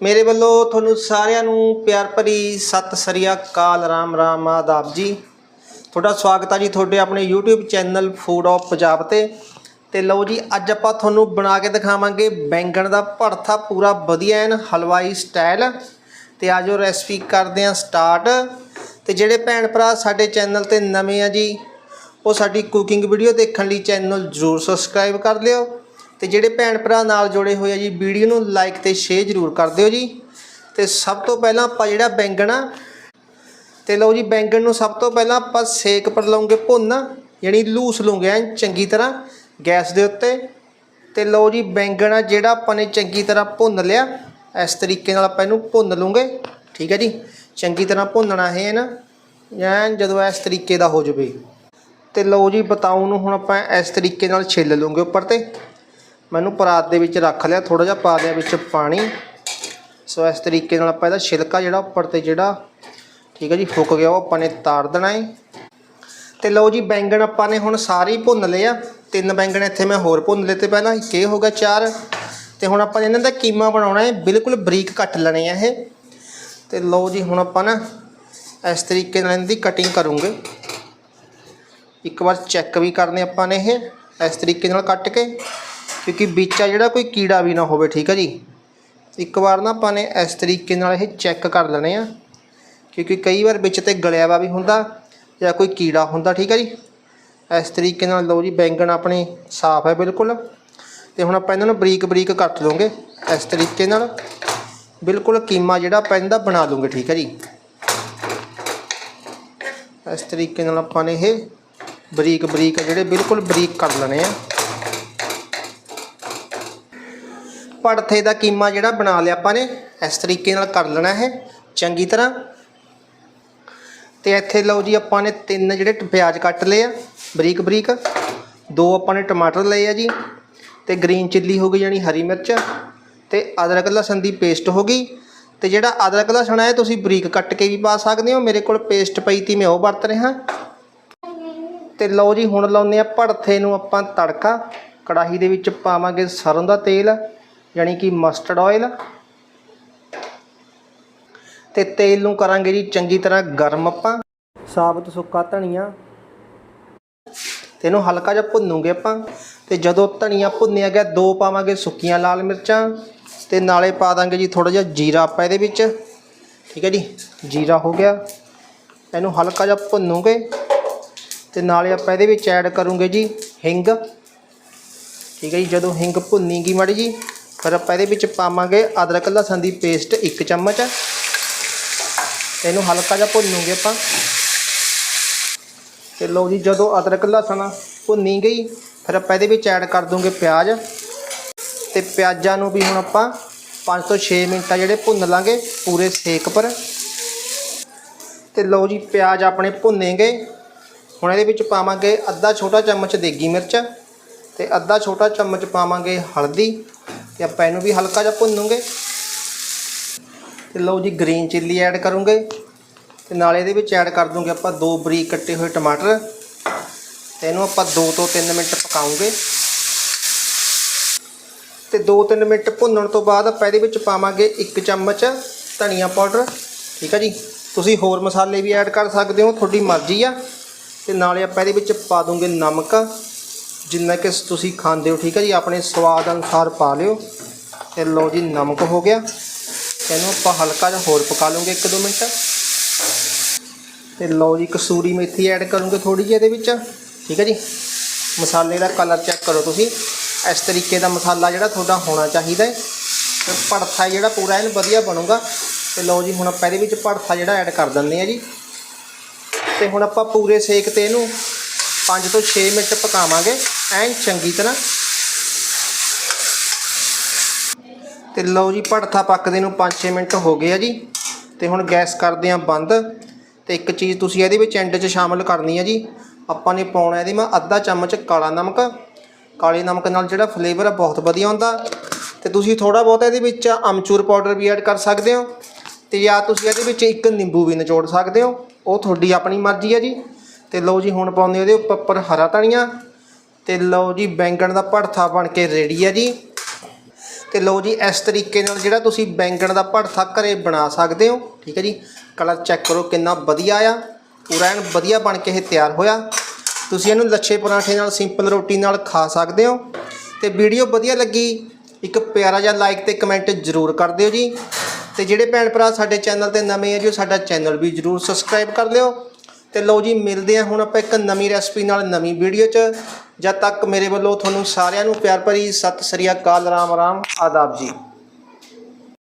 ਮੇਰੇ ਵੱਲੋਂ ਤੁਹਾਨੂੰ ਸਾਰਿਆਂ ਨੂੰ ਪਿਆਰ ਭਰੀ ਸਤਿ ਸ੍ਰੀ ਅਕਾਲ, ਰਾਮ ਰਾਮ ਆਦਾਬ ਜੀ। ਤੁਹਾਡਾ ਸਵਾਗਤ ਆ ਜੀ ਤੁਹਾਡੇ ਆਪਣੇ YouTube channel food of Punjab ਤੇ। ਤੇ ਲਓ ਜੀ, ਅੱਜ ਆਪਾਂ ਤੁਹਾਨੂੰ ਬਣਾ ਕੇ ਦਿਖਾਵਾਂਗੇ ਬੈਂਗਣ ਦਾ ਭੜਥਾ ਪੂਰਾ ਵਧੀਆ ਐਨ ਹਲਵਾਈ ਸਟਾਈਲ ਤੇ ਆਜੋ ਰੈਸਪੀ ਕਰਦੇ ਹਾਂ ਸਟਾਰਟ ਤੇ ਜਿਹੜੇ ਭੈਣ ਭਰਾ ਸਾਡੇ ਚੈਨਲ ਤੇ ਨਵੇਂ ਆ ਜੀ, ਉਹ ਸਾਡੀ ਕੁਕਿੰਗ ਵੀਡੀਓ ਦੇਖਣ ਲਈ ਚੈਨਲ ਜ਼ਰੂਰ ਸਬਸਕ੍ਰਾਈਬ ਕਰ ਲਿਓ। ਤੇ ਜਿਹੜੇ ਭੈਣ ਭਰਾ ਨਾਲ ਜੁੜੇ ਹੋਏ ਆ ਜੀ, ਵੀਡੀਓ ਨੂੰ ਲਾਈਕ ਤੇ ਸ਼ੇਅਰ ਜ਼ਰੂਰ ਕਰ ਦਿਓ ਜੀ। ਤੇ ਸਭ ਤੋਂ ਪਹਿਲਾਂ ਆਪਾਂ ਜਿਹੜਾ ਬੈਂਗਣ ਆ, ਤੇ ਲਓ ਜੀ ਬੈਂਗਣ ਨੂੰ ਸਭ ਤੋਂ ਪਹਿਲਾਂ ਆਪਾਂ ਸੇਕ ਪਰ ਲਾਉਂਗੇ ਭੁੰਨ, ਯਾਨੀ ਲੂਸ ਲੂੰਗੇ ਐਨ ਚੰਗੀ ਤਰ੍ਹਾਂ ਗੈਸ ਦੇ ਉੱਤੇ। ਤੇ ਲਓ ਜੀ ਬੈਂਗਣ ਆ ਜਿਹੜਾ ਆਪਾਂ ਨੇ ਚੰਗੀ ਤਰ੍ਹਾਂ ਭੁੰਨ ਲਿਆ, ਇਸ ਤਰੀਕੇ ਨਾਲ ਆਪਾਂ ਇਹਨੂੰ ਭੁੰਨ ਲੂੰਗੇ। ਠੀਕ ਹੈ ਜੀ? ਚੰਗੀ ਤਰ੍ਹਾਂ ਭੁੰਨਣਾ ਹੈ ਨਾ, ਐਨ ਜਦੋਂ ਇਸ ਤਰੀਕੇ ਦਾ ਹੋ ਜਾਵੇ। ਤੇ ਲਓ ਜੀ ਬਤਾਉ ਨੂੰ ਹੁਣ ਆਪਾਂ ਇਸ ਤਰੀਕੇ ਨਾਲ ਛਿੱਲ ਲੂੰਗੇ ਉੱਪਰ ਤੇ। ਮੈਨੂੰ ਪਰਾਤ ਦੇ ਵਿੱਚ ਰੱਖ ਲਿਆ ਥੋੜਾ ਜਿਹਾ ਪਾ ਲਿਆ ਵਿੱਚ ਪਾਣੀ। ਸੋ ਇਸ ਤਰੀਕੇ ਨਾਲ ਆਪਾਂ ਇਹਦਾ ਛਿਲਕਾ ਜਿਹੜਾ ਉੱਪਰ ਤੇ ਜਿਹੜਾ, ਠੀਕ ਹੈ ਜੀ, ਫੁੱਕ ਗਿਆ, ਉਹ ਆਪਾਂ ਨੇ ਤਾਰ ਦੇਣਾ ਹੈ ਤੇ ਲਓ ਜੀ, ਬੈਂਗਣ ਆਪਾਂ ਨੇ ਹੁਣ ਸਾਰੇ ਹੀ ਭੁੰਨ ਲਏ ਆ। ਤਿੰਨ ਬੈਂਗਣ ਇੱਥੇ ਮੈਂ ਹੋਰ ਭੁੰਨ ਲਏ ਤੇ ਪਹਿਲਾਂ ਇੱਕ ਇਹ ਹੋ ਗਿਆ ਚਾਰ। ਤੇ ਹੁਣ ਆਪਾਂ ਇਹਨਾਂ ਦਾ ਕੀਮਾ ਬਣਾਉਣਾ ਹੈ ਬਿਲਕੁਲ ਬਰੀਕ ਕੱਟ ਲੈਣੇ ਆ ਇਹ। ਤੇ ਲਓ ਜੀ, ਹੁਣ ਆਪਾਂ ਨਾ ਇਸ ਤਰੀਕੇ ਨਾਲ ਇਹਨਾਂ ਦੀ ਕਟਿੰਗ ਕਰੂੰਗੇ। ਇੱਕ ਵਾਰ ਚੈੱਕ ਵੀ ਕਰਨੇ ਆਪਾਂ ਨੇ ਇਹ, ਇਸ ਤਰੀਕੇ ਨਾਲ ਕੱਟ ਕੇ। ਕਿਉਂਕਿ ਵਿੱਚ ਆ ਜਿਹੜਾ ਕੋਈ ਕੀੜਾ ਵੀ ਨਾ ਹੋਵੇ, ਠੀਕ ਹੈ ਜੀ? ਇੱਕ ਵਾਰ ਨਾ ਆਪਾਂ ਨੇ ਇਸ ਤਰੀਕੇ ਨਾਲ ਇਹ ਚੈੱਕ ਕਰ ਲੈਣੇ ਆ। ਕਿਉਂਕਿ ਕਈ ਵਾਰ ਵਿੱਚ ਤੇ ਗਲਿਆ ਵਾ ਵੀ ਹੁੰਦਾ ਜਾਂ ਕੋਈ ਕੀੜਾ ਹੁੰਦਾ, ਠੀਕ ਹੈ ਜੀ? ਇਸ ਤਰੀਕੇ ਨਾਲ ਲਓ ਜੀ, ਬੈਂਗਣ ਆਪਣੇ ਸਾਫ਼ ਹੈ ਬਿਲਕੁਲ। ਤੇ ਹੁਣ ਆਪਾਂ ਇਹਨਾਂ ਨੂੰ ਬਰੀਕ ਬਰੀਕ ਕੱਟ ਲਵਾਂਗੇ ਇਸ ਤਰੀਕੇ ਨਾਲ। ਬਿਲਕੁਲ ਕੀਮਾ ਜਿਹੜਾ ਆਪਾਂ ਇਹਦਾ ਬਣਾ ਲਵਾਂਗੇ, ਠੀਕ ਹੈ ਜੀ? ਇਸ ਤਰੀਕੇ ਨਾਲ ਆਪਾਂ ਨੇ ਇਹ ਬਰੀਕ ਬਰੀਕ ਜਿਹੜੇ ਬਿਲਕੁਲ ਬਰੀਕ ਕਰ ਲੈਣੇ ਆ। ਪੜਥੇ ਦਾ ਕੀਮਾ ਜਿਹੜਾ ਬਣਾ ਲਿਆ ਆਪਾਂ ਨੇ, ਇਸ ਤਰੀਕੇ ਨਾਲ ਕਰ ਲੈਣਾ ਹੈ ਚੰਗੀ ਤਰ੍ਹਾਂ। ਤੇ ਇੱਥੇ ਲਓ ਜੀ ਆਪਾਂ ਨੇ ਤਿੰਨ ਜਿਹੜੇ ਪਿਆਜ਼ ਕੱਟ ਲਏ ਆ ਬਰੀਕ ਬਰੀਕ ਦੋ ਆਪਾਂ ਨੇ ਟਮਾਟਰ ਲਏ ਆ ਜੀ, ਤੇ ਗ੍ਰੀਨ ਚਿੱਲੀ ਹੋ ਗਈ ਯਾਨੀ ਹਰੀ ਮਿਰਚ, ਤੇ ਅਦਰਕ ਲਸਣ ਦੀ ਪੇਸਟ ਹੋ ਗਈ। ਤੇ ਜਿਹੜਾ ਅਦਰਕ ਲਸਣ ਹੈ ਤੁਸੀਂ ਬਰੀਕ ਕੱਟ ਕੇ ਵੀ ਪਾ ਸਕਦੇ ਹੋ, ਮੇਰੇ ਕੋਲ ਪੇਸਟ ਪਈ ਤੀ, ਮੈਂ ਉਹ ਵਰਤ ਰਿਹਾ। ਤੇ ਲਓ ਜੀ ਹੁਣ ਲਾਉਂਦੇ ਆ ਭੜਥੇ ਨੂੰ ਆਪਾਂ ਤੜਕਾ, ਕੜਾਹੀ ਦੇ ਵਿੱਚ ਪਾਵਾਂਗੇ ਸਰੋਂ ਦਾ ਤੇਲ। ਯਾਨੀ ਕਿ ਮਸਟਰਡ ਆਇਲ ਤੇ ਤੇਲ ਨੂੰ ਕਰਾਂਗੇ ਜੀ ਚੰਗੀ ਤਰ੍ਹਾਂ ਗਰਮ ਆਪਾਂ। ਸਾਬਤ ਸੁੱਕਾ ਧਨੀਆ। ਤੇ ਇਹਨੂੰ ਹਲਕਾ ਜਿਹਾ ਭੁੰਨੂਗੇ ਆਪਾਂ। ਤੇ ਜਦੋਂ ਧਨੀਆ ਭੁੰਨਿਆ ਗਿਆ, ਦੋ ਪਾਵਾਂਗੇ ਸੁੱਕੀਆਂ ਲਾਲ ਮਿਰਚਾਂ। ਤੇ ਨਾਲੇ ਪਾ ਦਾਂਗੇ ਜੀ ਥੋੜਾ ਜਿਹਾ ਜੀਰਾ ਆਪਾਂ ਇਹਦੇ ਵਿੱਚ। ਠੀਕ ਹੈ ਜੀ, ਜੀਰਾ ਹੋ ਗਿਆ। ਇਹਨੂੰ ਹਲਕਾ ਜਿਹਾ ਭੁੰਨੂਗੇ। ਤੇ ਨਾਲੇ ਆਪਾਂ ਇਹਦੇ ਵਿੱਚ ਐਡ ਕਰੂੰਗੇ ਜੀ ਹਿੰਗ। ਠੀਕ ਹੈ ਜੀ, ਜਦੋਂ ਹਿੰਗ ਭੁੰਨੀਗੀ ਮਾੜੀ ਜੀ। ਫਿਰ ਆਪਾਂ ਇਹਦੇ ਵਿੱਚ ਪਾਵਾਂਗੇ ਅਦਰਕ ਲਸਣ ਦੀ ਪੇਸਟ 1 ਚਮਚ। ਇਹਨੂੰ ਹਲਕਾ ਜਿਹਾ ਭੁੰਨੂਗੇ ਆਪਾਂ। ਤੇ ਲਓ ਜੀ, ਜਦੋਂ ਅਦਰਕ ਲਸਣ ਭੁੰਨੀ ਗਈ, ਫਿਰ ਆਪਾਂ ਇਹਦੇ ਵਿੱਚ ਐਡ ਕਰ ਦੂੰਗੇ ਪਿਆਜ਼। ਤੇ ਪਿਆਜ਼ਾਂ ਨੂੰ ਵੀ ਹੁਣ ਆਪਾਂ 5 ਤੋਂ 6 ਮਿੰਟਾਂ ਜਿਹੜੇ ਭੁੰਨ ਲਾਂਗੇ, ਪੂਰੇ ਸੇਕ ਪਰ। ਤੇ ਲਓ ਜੀ, ਪਿਆਜ਼ ਆਪਣੇ ਭੁੰਨੇ ਗਏ ਹੁਣ ਇਹਦੇ ਵਿੱਚ ਪਾਵਾਂਗੇ ਅੱਧਾ ਛੋਟਾ ਚਮਚ ਦੇਗੀ ਮਿਰਚ। ਤੇ ਅੱਧਾ ਛੋਟਾ ਚਮਚ ਪਾਵਾਂਗੇ ਹਲਦੀ। ਤੇ ਆਪਾਂ ਇਹਨੂੰ ਵੀ ਹਲਕਾ ਜਿਹਾ ਭੁੰਨੂਗੇ। ਤੇ ਲਓ ਜੀ ਗ੍ਰੀਨ ਚਿੱਲੀ ਐਡ ਕਰੂੰਗੇ। ਤੇ ਨਾਲ ਇਹਦੇ ਵਿੱਚ ਐਡ ਕਰ ਦੂੰਗੇ ਆਪਾਂ ਦੋ ਬਰੀਕ ਕੱਟੇ ਹੋਏ ਟਮਾਟਰ। ਤੇ ਇਹਨੂੰ ਆਪਾਂ 2 ਤੋਂ 3 ਮਿੰਟ ਪਕਾਉਂਗੇ। ਤੇ 2-3 ਮਿੰਟ ਭੁੰਨਣ ਤੋਂ ਬਾਅਦ ਆਪਾਂ ਇਹਦੇ ਵਿੱਚ ਪਾਵਾਂਗੇ 1 ਚਮਚ ਧਨੀਆ ਪਾਊਡਰ। ਠੀਕ ਆ ਜੀ? ਤੁਸੀਂ ਹੋਰ ਮਸਾਲੇ ਵੀ ਐਡ ਕਰ ਸਕਦੇ ਹੋ, ਤੁਹਾਡੀ ਮਰਜ਼ੀ ਆ। ਤੇ ਨਾਲੇ ਆਪਾਂ ਇਹਦੇ ਵਿੱਚ ਪਾ ਦੂੰਗੇ ਨਮਕ। ਜਿੰਨਾ ਕਿ ਤੁਸੀਂ ਖਾਂਦੇ ਹੋ, ਠੀਕ ਹੈ ਜੀ? ਆਪਣੇ ਸਵਾਦ ਅਨੁਸਾਰ ਪਾ ਲਿਓ। ਤੇ ਲਓ ਜੀ, ਨਮਕ ਹੋ ਗਿਆ। ਇਹਨੂੰ ਆਪਾਂ ਹਲਕਾ ਜਿਹਾ ਹੋਰ ਪਕਾ ਲਵਾਂਗੇ 1-2 ਮਿੰਟ। ਤੇ ਲਓ ਜੀ, ਕਸੂਰੀ ਮੇਥੀ ਐਡ ਕਰੂੰਗੇ ਥੋੜੀ ਜਿਹੀ ਇਹਦੇ ਵਿੱਚ। ਠੀਕ ਹੈ ਜੀ? ਮਸਾਲੇ ਦਾ ਕਲਰ ਚੈੱਕ ਕਰੋ ਤੁਸੀਂ। ਇਸ ਤਰੀਕੇ ਦਾ ਮਸਾਲਾ ਜਿਹੜਾ ਤੁਹਾਡਾ ਹੋਣਾ ਚਾਹੀਦਾ ਹੈ। ਤੇ ਭੜਥਾ ਜਿਹੜਾ ਪੂਰਾ ਇਹਨੂੰ ਵਧੀਆ ਬਣੂਗਾ। ਤੇ ਲਓ ਜੀ, ਹੁਣ ਆਪਾਂ ਇਹਦੇ ਵਿੱਚ ਭੜਥਾ ਜਿਹੜਾ ਐਡ ਕਰ ਦਿੰਦੇ ਆ ਜੀ। ਤੇ ਹੁਣ ਆਪਾਂ ਪੂਰੇ ਸੇਕ ਤੇ ਇਹਨੂੰ 5 ਤੋਂ 6 ਮਿੰਟ ਪਕਾਵਾਂਗੇ। ਐਨ ਚੰਗੀ ਤਰ੍ਹਾਂ। ਤੇ ਲਓ ਜੀ, ਭੜਥਾ ਪੱਕਦੇ ਨੂੰ 5-6 ਮਿੰਟ ਹੋ ਗਏ ਆ ਜੀ। ਤੇ ਹੁਣ ਗੈਸ ਕਰਦੇ ਆ ਬੰਦ। ਤੇ ਇੱਕ ਚੀਜ਼ ਤੁਸੀਂ ਇਹਦੇ ਵਿੱਚ ਐਂਡ 'ਚ ਸ਼ਾਮਲ ਕਰਨੀ ਹੈ ਜੀ। ਆਪਾਂ ਨੇ ਪਾਉਣਾ ਇਹਦੇ ਮੈਂ ਅੱਧਾ ਚਮਚ ਕਾਲਾ ਨਮਕ। ਕਾਲੇ ਨਮਕ ਨਾਲ ਜਿਹੜਾ ਫਲੇਵਰ ਆ ਬਹੁਤ ਵਧੀਆ ਹੁੰਦਾ। ਤੇ ਤੁਸੀਂ ਥੋੜਾ ਬਹੁਤ ਇਹਦੇ ਵਿੱਚ ਅਮਚੂਰ ਪਾਊਡਰ ਵੀ ਐਡ ਕਰ ਸਕਦੇ ਹੋ। ਤੇ ਜਾਂ ਤੁਸੀਂ ਇਹਦੇ ਵਿੱਚ ਇੱਕ ਨਿੰਬੂ ਵੀ ਨਿਚੋੜ ਸਕਦੇ ਹੋ। ਉਹ ਤੁਹਾਡੀ ਆਪਣੀ ਮਰਜ਼ੀ ਹੈ ਜੀ। ਤੇ ਲਓ ਜੀ, ਹੁਣ ਪਾਉਂਦੇ ਉਹਦੇ ਉੱਪਰ ਹਰਾ ਧਨੀਆ। ਤੇ ਲਓ ਜੀ ਬੈਂਗਣ ਦਾ ਭੜਥਾ ਬਣ ਕੇ ਰੈਡੀ ਹੈ ਜੀ। ਤੇ ਲਓ ਜੀ ਇਸ ਤਰੀਕੇ ਨਾਲ ਜਿਹੜਾ ਤੁਸੀਂ ਬੈਂਗਣ ਦਾ ਭੜਥਾ ਘਰੇ ਬਣਾ ਸਕਦੇ ਹੋ, ਠੀਕ ਹੈ ਜੀ। ਕਲਰ ਚੈੱਕ ਕਰੋ ਕਿੰਨਾ ਵਧੀਆ ਆ। ਪੂਰਾ ਐਨ ਵਧੀਆ ਬਣ ਕੇ ਇਹ ਤਿਆਰ ਹੋਇਆ। ਤੁਸੀਂ ਇਹਨੂੰ ਲੱਛੇ ਪਰਾਂਠੇ ਨਾਲ, ਸਿੰਪਲ ਰੋਟੀ ਨਾਲ ਖਾ ਸਕਦੇ ਹੋ। ਤੇ ਵੀਡੀਓ ਵਧੀਆ ਲੱਗੀ, ਇੱਕ ਪਿਆਰਾ ਜਿਹਾ ਲਾਈਕ ਤੇ ਕਮੈਂਟ ਜ਼ਰੂਰ ਕਰ ਦਿਓ ਜੀ। ਤੇ ਜਿਹੜੇ ਭੈਣ ਭਰਾ ਸਾਡੇ ਚੈਨਲ ਤੇ ਨਵੇਂ ਆ ਜੀ, ਉਹ ਸਾਡਾ ਚੈਨਲ ਵੀ ਜ਼ਰੂਰ ਸਬਸਕ੍ਰਾਈਬ ਕਰ ਲਿਓ। ਤੇ ਲਓ ਜੀ, ਮਿਲਦੇ ਆ ਹੁਣ ਆਪਾਂ ਇੱਕ ਨਵੀਂ ਰੈਸਪੀ ਨਾਲ ਨਵੀਂ ਵੀਡੀਓ 'ਚ। ਜਦ ਤੱਕ ਮੇਰੇ ਵੱਲੋਂ ਤੁਹਾਨੂੰ ਸਾਰਿਆਂ ਨੂੰ ਪਿਆਰ ਭਰੀ ਸਤਿ ਸ੍ਰੀ ਅਕਾਲ, ਰਾਮ ਰਾਮ, ਆਦਾਬ ਜੀ।